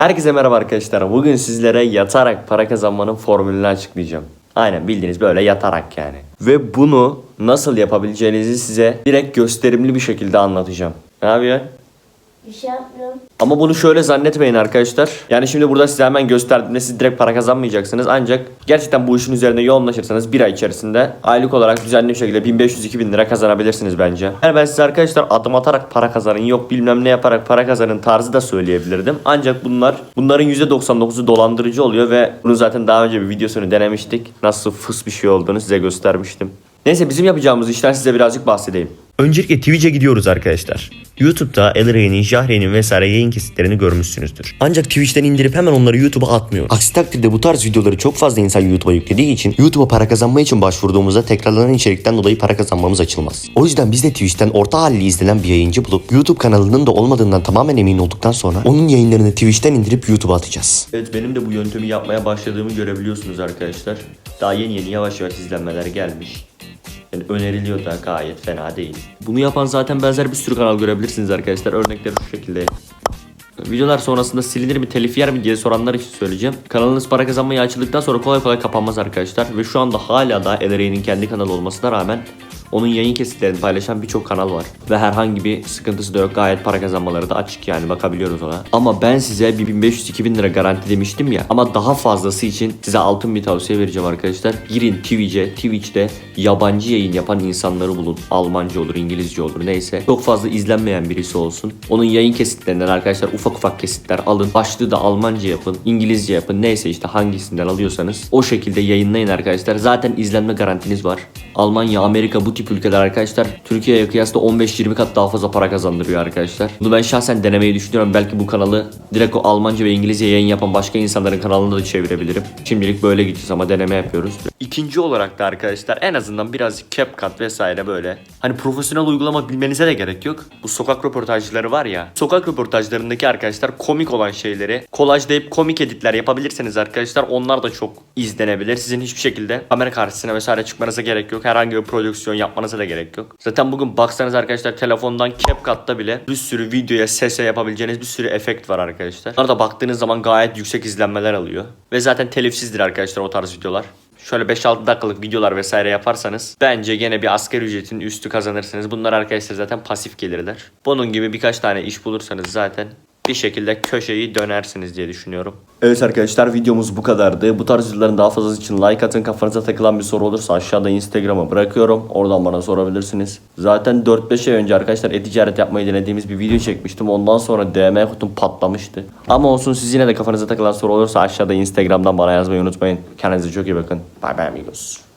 Herkese merhaba arkadaşlar. Bugün sizlere yatarak para kazanmanın formülünü açıklayacağım. Aynen bildiğiniz böyle yatarak yani. Ve bunu nasıl yapabileceğinizi size direkt gösterimli bir şekilde anlatacağım. Ne yapıyorsun? Bir şey yapmıyorum. Ama bunu şöyle zannetmeyin arkadaşlar. Yani şimdi burada size hemen gösterdiğimde siz direkt para kazanmayacaksınız. Ancak gerçekten bu işin üzerine yoğunlaşırsanız bir ay içerisinde aylık olarak düzenli bir şekilde 1500-2000 lira kazanabilirsiniz bence. Yani ben size arkadaşlar adım atarak para kazanın yok bilmem ne yaparak para kazanın tarzı da söyleyebilirdim. Ancak bunlar bunların %99'u dolandırıcı oluyor ve bunu zaten daha önce bir videosunu denemiştik. Nasıl fıs bir şey olduğunu size göstermiştim. Neyse bizim yapacağımız işten size birazcık bahsedeyim. Öncelikle Twitch'e gidiyoruz arkadaşlar. YouTube'da Elray'nin, Jahre'nin vesaire yayın kesitlerini görmüşsünüzdür. Ancak Twitch'ten indirip hemen onları YouTube'a atmıyoruz. Aksi takdirde bu tarz videoları çok fazla insan YouTube'a yüklediği için YouTube'a para kazanma için başvurduğumuzda tekrarlanan içerikten dolayı para kazanmamız açılmaz. O yüzden biz de Twitch'ten orta halli izlenen bir yayıncı bulup YouTube kanalının da olmadığından tamamen emin olduktan sonra onun yayınlarını Twitch'ten indirip YouTube'a atacağız. Evet benim de bu yöntemi yapmaya başladığımı görebiliyorsunuz arkadaşlar. Daha yeni yeni yavaş yavaş izlenmeler gelmiş. Yani öneriliyor da gayet fena değil. Bunu yapan zaten benzer bir sürü kanal görebilirsiniz arkadaşlar. Örnekleri şu şekilde. Videolar sonrasında silinir mi telif yer mi diye soranlar için söyleyeceğim. Kanalınız para kazanmaya açıldıktan sonra kolay kolay kapanmaz arkadaşlar. Ve şu anda hala da Elray'nin kendi kanalı olmasına rağmen onun yayın kesitlerini paylaşan birçok kanal var. Ve herhangi bir sıkıntısı da yok. Gayet para kazanmaları da açık yani bakabiliyoruz ona. Ama ben size bir 1500-2000 lira garanti demiştim ya. Ama daha fazlası için size altın bir tavsiye vereceğim arkadaşlar. Girin Twitch'e. Twitch'te yabancı yayın yapan insanları bulun. Almanca olur, İngilizce olur neyse. Çok fazla izlenmeyen birisi olsun. Onun yayın kesitlerinden arkadaşlar ufak ufak kesitler alın. Başlığı da Almanca yapın, İngilizce yapın. Neyse işte hangisinden alıyorsanız. O şekilde yayınlayın arkadaşlar. Zaten izlenme garantiniz var. Almanya, Amerika bu ülkeler arkadaşlar Türkiye'ye kıyasla 15-20 kat daha fazla para kazandırıyor arkadaşlar. Bunu ben şahsen denemeyi düşünüyorum. Belki bu kanalı direkt o Almanca ve İngilizce yayın yapan başka insanların kanalına da çevirebilirim. Şimdilik böyle gideceğiz ama deneme yapıyoruz. İkinci olarak da arkadaşlar en azından birazcık CapCut vesaire böyle. Hani profesyonel uygulama bilmenize de gerek yok. Bu sokak röportajları var ya. Sokak röportajlarındaki arkadaşlar komik olan şeyleri kolajlayıp komik editler yapabilirseniz arkadaşlar onlar da çok izlenebilir. Sizin hiçbir şekilde kamera karşısına vesaire çıkmanıza gerek yok. Herhangi bir prodüksiyon yapmanıza da gerek yok. Zaten bugün baksanız arkadaşlar telefondan CapCut'ta bile bir sürü videoya sese yapabileceğiniz bir sürü efekt var arkadaşlar. Bunlara baktığınız zaman gayet yüksek izlenmeler alıyor. Ve zaten telifsizdir arkadaşlar o tarz videolar. Şöyle 5-6 dakikalık videolar vesaire yaparsanız bence gene bir asgari ücretin üstü kazanırsınız. Bunlar arkadaşlar zaten pasif gelirler. Bunun gibi birkaç tane iş bulursanız zaten bir şekilde köşeyi dönersiniz diye düşünüyorum. Evet arkadaşlar videomuz bu kadardı. Bu tarz videoların daha fazlası için like atın. Kafanıza takılan bir soru olursa aşağıda Instagram'a bırakıyorum. Oradan bana sorabilirsiniz. Zaten 4-5 ay önce arkadaşlar e-ticaret yapmayı denediğimiz bir video çekmiştim. Ondan sonra DM kutum patlamıştı. Ama olsun siz yine de kafanıza takılan soru olursa aşağıda Instagram'dan bana yazmayı unutmayın. Kendinize çok iyi bakın. Bye bye amigos.